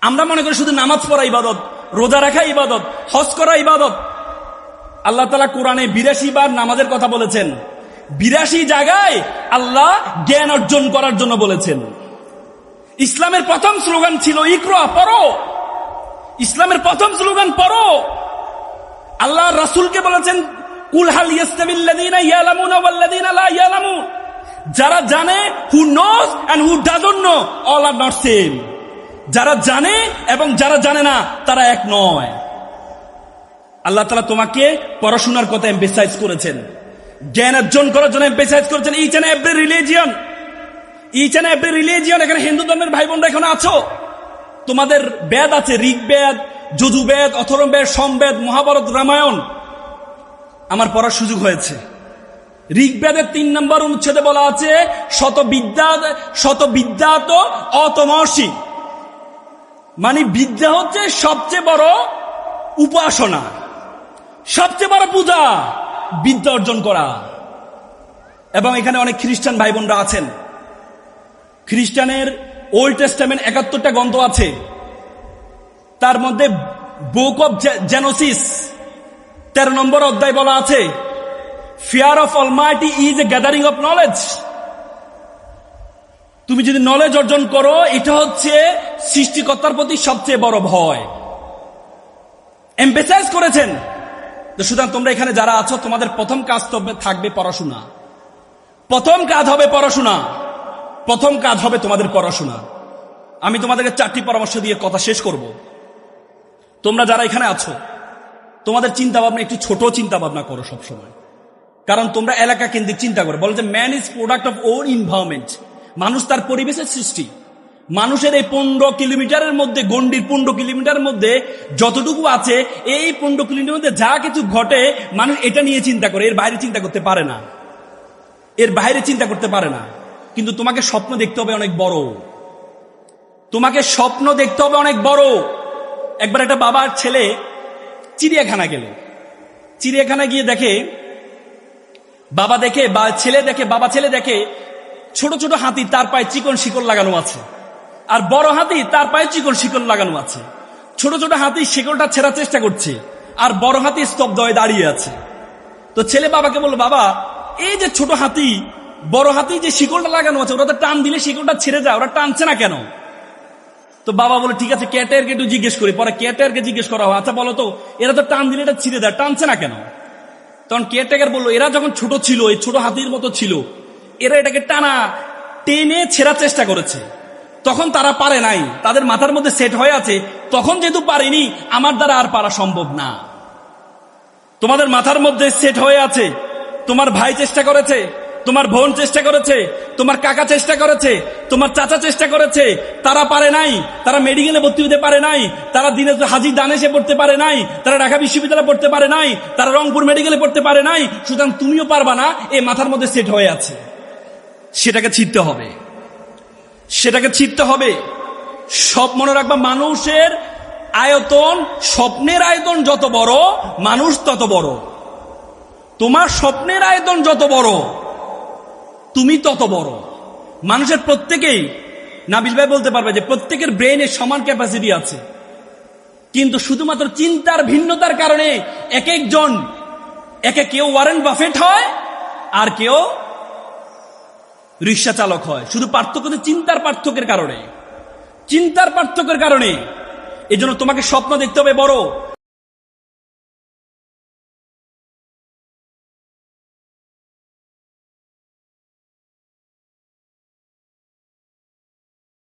আমরা মনে করি শুধু নামাজ পড়া ইবাদত, রোজা রাখা ইবাদত, হজ করা ইবাদত। আল্লাহ তালা কোরআনে বিরাশি বার নামাজের কথা বলেছেন। বিরাশি জায়গায় আল্লাহ জ্ঞান অর্জন করার জন্য বলেছেন। ইসলামের প্রথম স্লোগান ছিল, ইকরা, পড়ো। ইসলামের প্রথম স্লোগান, পড়ো। আল্লাহ রাসূলকে বলেছেন, কুল হাল ইয়াস্তাবিল্লাযীনা যারা জানে who knows and who doesn't know all are not same যারা জানে এবং যারা জানে না, তারা এক নয়। আল্লাহ তালা তোমাকে পড়াশোনার কথা এম্পেসাইজ করেছেন। জ্ঞান অর্জন করার জন্য এম্পেসাইজ করেছেন। Each and every religion each and every religion এখানে হিন্দু ধর্মের ভাই বোনরা এখানে আছো? তোমাদের বেদ আছে, ঋগ্বেদ, যজুবেদ, অথর্ববেদ, সমবেদ, মহাভারত, রামায়ণ। আমার পড়ার সুযোগ হয়েছে। ঋগ্বেদের তিন নম্বর অনুচ্ছেদে বলা আছে শত বিদ্যা শত বিদ্যা তো অতমসী মানে বিদ্যা হচ্ছে সবচেয়ে বড় উপাসনা, সবচেয়ে বড় পূজা, বিদ্যা অর্জন করা। এবং এখানে অনেক খ্রিস্টান ভাই বোনরা আছেন। খ্রিস্টানের ওল্ড টেস্টামেন্ট একাত্তরটা গ্রন্থ আছে। তার মধ্যে বুক অফ জেনোসিস তেরো নম্বর অধ্যায় বলা আছে fear of almighty is a gathering of knowledge তুমি যদি নলেজ অর্জন করো, এটা হচ্ছে সৃষ্টিকর্তার প্রতি সবচেয়ে বড় ভয়। এম্পেসাইজ করেছেন। সুতরাং তোমরা এখানে যারা আছো, তোমাদের প্রথম কাজ থাকবে পড়াশোনা। প্রথম কাজ হবে পড়াশোনা। প্রথম কাজ হবে তোমাদের পড়াশোনা। আমি তোমাদেরকে চারটি পরামর্শ দিয়ে কথা শেষ করব। তোমরা যারা এখানে আছো, তোমাদের চিন্তা ভাবনা একটু ছোট চিন্তা ভাবনা করো সবসময়। কারণ তোমরা এলাকা কেন্দ্রিক চিন্তা করো। বলো যে man is product of own environment মানুষ তার পরিবেশের সৃষ্টি। মানুষের এই পনেরো কিলোমিটারের মধ্যে গন্ডির পনেরো কিলোমিটারের মধ্যে যতটুকু আছে, এই পনেরো কিলোমিটার মধ্যে যা কিছু ঘটে, মানুষ এটা নিয়ে চিন্তা করে, এর বাইরে চিন্তা করতে পারে না। এর বাইরে চিন্তা করতে পারে না। কিন্তু তোমাকে স্বপ্ন দেখতে হবে অনেক বড়। তোমাকে স্বপ্ন দেখতে হবে অনেক বড়। একবার একটা বাবার ছেলে চিড়িয়াখানা গেল। চিড়িয়াখানা গিয়ে দেখে, বাবা দেখে, বা ছেলে দেখে, বাবা ছেলে দেখে ছোট ছোট হাতি তার পায়ে চিকন শিকল লাগানো আছে। আর বড় হাতি তার পায়ে চিকন শিকল লাগানো আছে। ছোট ছোট হাতি শিকলটা ছেড়ার চেষ্টা করছে, আর বড় হাতি স্তব্ধ দাঁড়িয়ে আছে। তো ছেলে বাবাকে বলল, বাবা, এই যে ছোট হাতি, বড় হাতি যে শিকলটা লাগানো আছে, ওরা তো টান দিলে শিকলটা ছেড়ে যায়, ওরা টানছে না কেন? তো বাবা বলে ঠিক আছে, ক্যাটারকে একটু জিজ্ঞেস করি, পরে ক্যাটারকে জিজ্ঞেস করা হয় আচ্ছা বলো তো, এরা তো টান দিলে এটা ছিঁড়ে দেয়, টানছে না কেন? তখন কেয়ারটেকার বলল, এরা যখন ছোট ছিল, এই ছোট হাতির মতো ছিল এরা এটাকে টানা, টেনে ছেঁড়ার চেষ্টা করেছে। তখন তারা পারে নাই। তাদের মাথার মধ্যে সেট হয়ে আছে, তখন যেহেতু পারেনি, আমার দ্বারা আর পারা সম্ভব না। তোমাদের মাথার মধ্যে সেট হয়ে আছে, তোমার ভাই চেষ্টা করেছে, তোমার বোন চেষ্টা করেছে, তোমার কাকা চেষ্টা করেছে, তোমার চাচা চেষ্টা করেছে, তারা পারে নাই, তারা মেডিকেলে ভর্তি হতে পারে নাই, তারা দিনে হাজির দানেশে পড়তে পারে নাই, তারা ঢাকা বিশ্ববিদ্যালয়ে পড়তে পারে নাই, তারা রংপুর মেডিকেলে পড়তে পারে নাই, সুতরাং তুমিও পারবা না। এ মাথার মধ্যে সেট হয়ে আছে। সেটাকে ছিটতে হবে। সেটাকে ছিটতে হবে। সব মনে রাখবা, মানুষের আয়তন, স্বপ্নের আয়তন যত বড়, মানুষ তত বড়। তোমার স্বপ্নের আয়তন যত বড়, তুমি তত বড়। মানুষের প্রত্যেকেই, নাবিল ভাই বলতে পারবে যে প্রত্যেকের ব্রেনের সমান ক্যাপাসিটি আছে। কিন্তু শুধুমাত্র চিন্তার ভিন্নতার কারণে এক একজন একে কেউ ওয়ারেন বাফেট হয়, আর কেউ রিক্সা চালক হয়। শুধু পার্থক্য চিন্তার পার্থক্যের কারণে। চিন্তার পার্থক্যের কারণে। এজন্য তোমাকে স্বপ্ন দেখতে হবে বড়।